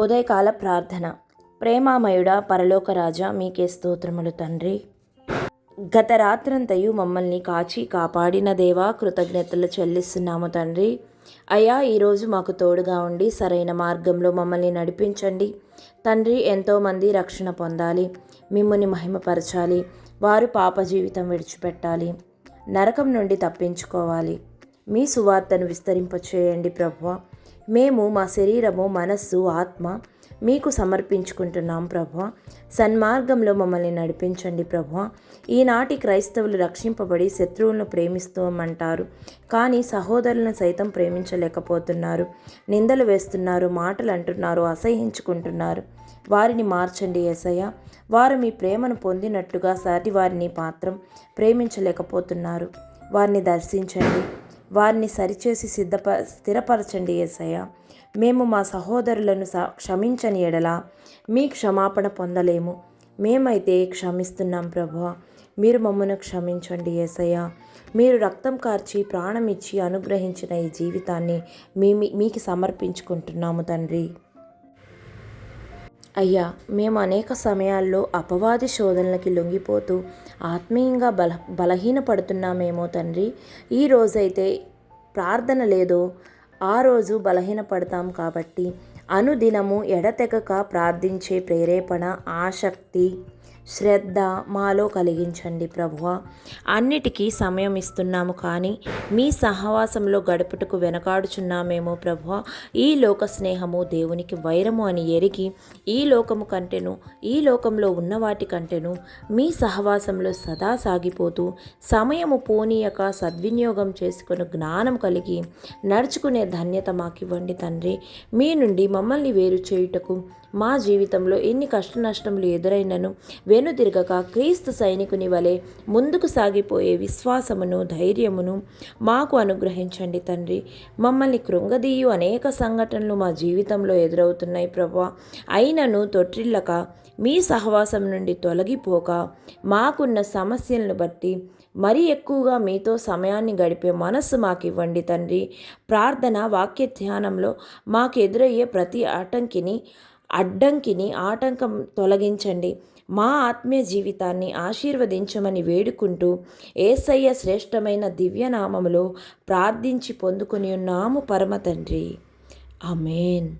ఉదయకాల ప్రార్థన. ప్రేమామయుడ పరలోక రాజా మీకే స్తోత్రములు తండ్రి. గత రాత్రంతయు మమ్మల్ని కాచి కాపాడిన దేవా కృతజ్ఞతలు చెల్లిస్తున్నాము తండ్రి. అయ్యా ఈరోజు మాకు తోడుగా ఉండి సరైన మార్గంలో మమ్మల్ని నడిపించండి. తండ్రి ఎంతోమంది రక్షణ పొందాలి. మిమ్మల్ని మహిమపరచాలి. వారు పాప జీవితం విడిచిపెట్టాలి. నరకం నుండి తప్పించుకోవాలి. మీ సువార్తను విస్తరింపచేయండి ప్రభువ. మేము మా శరీరము మనస్సు ఆత్మ మీకు సమర్పించుకుంటున్నాం ప్రభు సన్మార్గంలో మమ్మల్ని నడిపించండి ప్రభు ఈనాటి క్రైస్తవులు రక్షింపబడి శత్రువులను ప్రేమిస్తామంటారు కానీ సహోదరులను సైతం ప్రేమించలేకపోతున్నారు. నిందలు వేస్తున్నారు మాటలు అంటున్నారు అసహించుకుంటున్నారు వారిని మార్చండి ఎసయ్య వారు మీ ప్రేమను పొందినట్టుగా సాటి వారిని మాత్రం ప్రేమించలేకపోతున్నారు. వారిని దర్శించండి. వారిని సరిచేసి సిద్ధప స్థిరపరచండి ఏసయ్య. మేము మా సహోదరులను స క్షమించని ఎడల మీ క్షమాపణ పొందలేము. మేమైతే క్షమిస్తున్నాం ప్రభు మీరు మమ్మను క్షమించండి ఏసయ్య. మీరు రక్తం కార్చి ప్రాణం ఇచ్చి అనుగ్రహించిన ఈ జీవితాన్ని మీ మీకు సమర్పించుకుంటున్నాము తండ్రి. అయ్యా మేము అనేక సమయాల్లో అపవాది శోధనలకి లొంగిపోతూ ఆత్మీయంగా బల బలహీనపడుతున్నామేమో తండ్రి. ఈ రోజైతే ప్రార్థన లేదో ఆ రోజు బలహీనపడతాం కాబట్టి అనుదినము ఎడతెగక ప్రార్థించే ప్రేరేపణ ఆసక్తి శ్రద్ధ మాలో కలిగించండి ప్రభువ. అన్నిటికీ సమయం ఇస్తున్నాము కానీ మీ సహవాసంలో గడుపుటకు వెనకాడుచున్నామేమో ప్రభువ. ఈ లోక స్నేహము దేవునికి వైరము అని ఎరిగి ఈ లోకము కంటేను ఈ లోకంలో ఉన్న వాటి కంటేను మీ సహవాసంలో సదా సాగిపోతూ సమయము పోనీయక సద్వినియోగం చేసుకుని జ్ఞానం కలిగి నడుచుకునే ధన్యత మాకివ్వండి తండ్రి. మీ నుండి మమ్మల్ని వేరు చేయుటకు మా జీవితంలో ఎన్ని కష్ట నష్టములు ఎదురైనను వెనుదిరగక క్రీస్తు సైనికుని వలె ముందుకు సాగిపోయే విశ్వాసమును ధైర్యమును మాకు అనుగ్రహించండి తండ్రి. మమ్మల్ని కృంగదీయు అనేక సంఘటనలు మా జీవితంలో ఎదురవుతున్నాయి ప్రభా. అయినను తొట్టిల్లక మీ సహవాసం నుండి తొలగిపోక మాకున్న సమస్యలను బట్టి మరీ ఎక్కువగా మీతో సమయాన్ని గడిపే మనస్సు మాకు ఇవ్వండి తండ్రి. ప్రార్థన వాక్య ధ్యానంలో మాకు ఎదురయ్యే ప్రతి ఆటంకిని అడ్డంకిని ఆటంకం తొలగించండి. మా ఆత్మీయ జీవితాన్ని ఆశీర్వదించమని వేడుకుంటూ ఏసయ్య శ్రేష్టమైన దివ్యనామములో ప్రార్థించి పొందుకుని ఉన్నాము పరమ తండ్రి. అమేన్